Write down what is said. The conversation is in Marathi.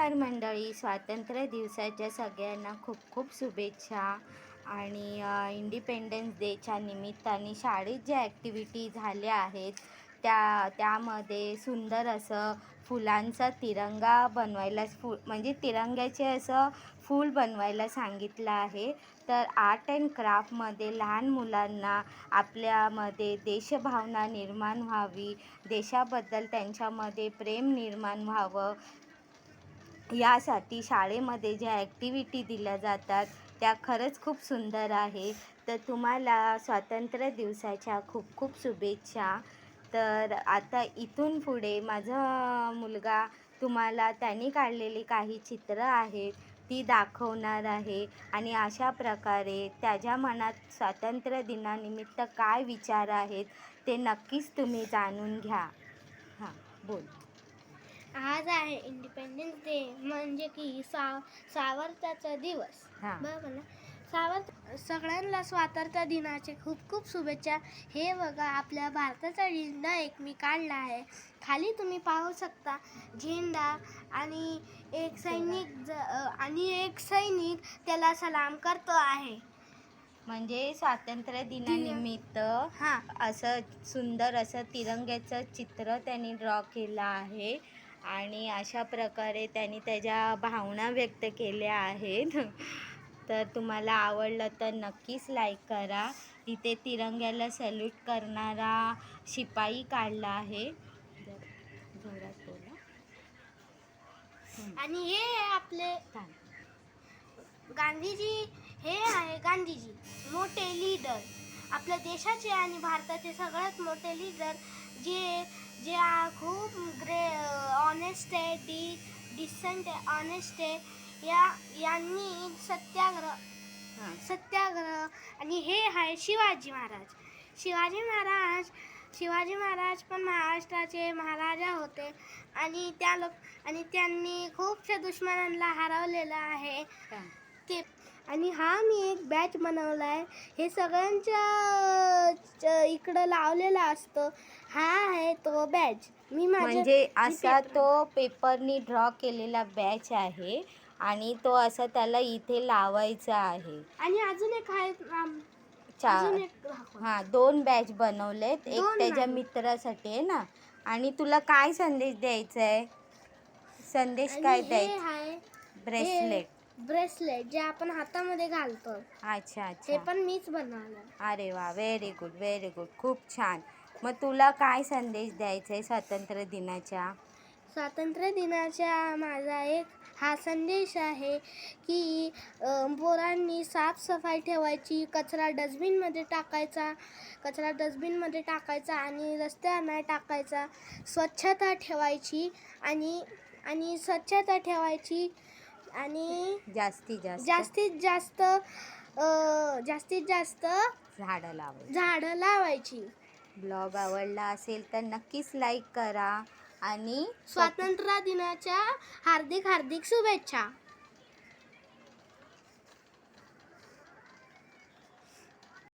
नमस्कार मंडळी. स्वातंत्र्य दिवसाच्या सगळ्यांना खूप खूप शुभेच्छा. आणि इंडिपेंडन्स डेच्या निमित्ताने शाळेत ज्या ॲक्टिव्हिटी झाल्या आहेत त्या त्यामध्ये सुंदर असं फुलांचा तिरंगा बनवायला फु म्हणजे तिरंग्याचे असं फूल बनवायला सांगितलं आहे. तर आर्ट अँड क्राफ्टमध्ये लहान मुलांना आपल्यामध्ये देशभावना निर्माण व्हावी देशाबद्दल त्यांच्यामध्ये प्रेम निर्माण व्हावं यासाठी शाळेमध्ये ज्या ॲक्टिव्हिटी दिल्या जातात त्या खरंच खूप सुंदर आहे तर तुम्हाला स्वातंत्र्य दिवसाच्या खूप खूप शुभेच्छा. तर आता इथून पुढे माझा मुलगा तुम्हाला त्यांनी काढलेली काही चित्रं आहेत ती दाखवणार आहे. आणि अशा प्रकारे त्याच्या मनात स्वातंत्र्य दिनानिमित्त काय विचार आहेत ते नक्कीच तुम्ही जाणून घ्या. हां बोल. आज आहे इंडिपेंडन्स डे म्हणजे की सा सावरत्याचा दिवस. हां. बरोबर ना सावरत सगळ्यांना स्वातंत्र्य दिनाचे खूप खूप शुभेच्छा. हे बघा आपल्या भारताचा झेंडा एक मी काढला आहे. खाली तुम्ही पाहू शकता झेंडा आणि एक सैनिक ज अ, आणि एक सैनिक त्याला सलाम करतो आहे. म्हणजे स्वातंत्र्य दिनानिमित्त हां. असं सुंदर असं तिरंग्याचं चित्र त्यांनी ड्रॉ केलं आहे. आणि अशा प्रकारे त्यांनी त्याच्या भावना व्यक्त केल्या आहेत. तर तुम्हाला आवडलं तर नक्कीच लाईक करा. इथे तिरंग्याला सल्यूट करणारा शिपाई काढला आहे. जोरात बोला आणि हे आहे आपले गांधीजी हे आहे गांधीजी मोठे लीडर आपल्या देशाचे आणि भारताचे सगळ्यात मोठे लीडर जे जे खूप ग्रे ऑनेस्ट आहे डी डिसेंट आहे ऑनेस्ट आहे या यांनी सत्याग्रह सत्याग्रह आणि हे आहे शिवाजी महाराज. शिवाजी महाराज शिवाजी महाराज पण महाराष्ट्राचे महाराजा होते. आणि त्या लोक आणि त्यांनी खूपशा दुश्मनांना हरवलेलं आहे. ते आणि हा मी एक बॅच बनवला आहे हे सगळ्यांच्या इकडं लावलेला असतो. हा आहे तो बॅच मी म्हणजे असा तो पेपरनी ड्रॉ केलेला बॅच आहे आणि तो असं त्याला इथे लावायचा आहे. आणि अजून एक आहे आम- चा अजून एक दाखव. हां दोन बॅच बनवलेत. एक दोन त्याच्या नाही. मित्रासाठी आहे ना. आणि तुला काय संदेश द्यायचा आहे संदेश आणि काय हे द्यायचा? आहे ब्रेसलेट ब्रेसलेट जे आपण हातामध्ये घालतो. अच्छा ते अच्छा पण मीच बनवलं अरे वा व्हेरी गुड व्हेरी गुड खूप छान. मग तुला काय संदेश द्यायचा आहे स्वातंत्र्य दिनाच्या? स्वातंत्र्य दिनाचा माझा एक हा संदेश आहे की अं, पोरांनी साफसफाई ठेवायची कचरा डस्टबिनमध्ये टाकायचा कचरा डस्टबिनमध्ये टाकायचा आणि रस्त्यावर नाही टाकायचा. स्वच्छता ठेवायची आणि आणि स्वच्छता ठेवायची. आणि जास्तीत जास्त. जास्तीत जास्त अं, जास्तीत जास्त झाडं लावायची. झाडं लावायची. ब्लॉग आवडला असेल तर नक्कीच लाईक करा आणि स्वातंत्र्य दिनाच्या हार्दिक हार्दिक शुभेच्छा.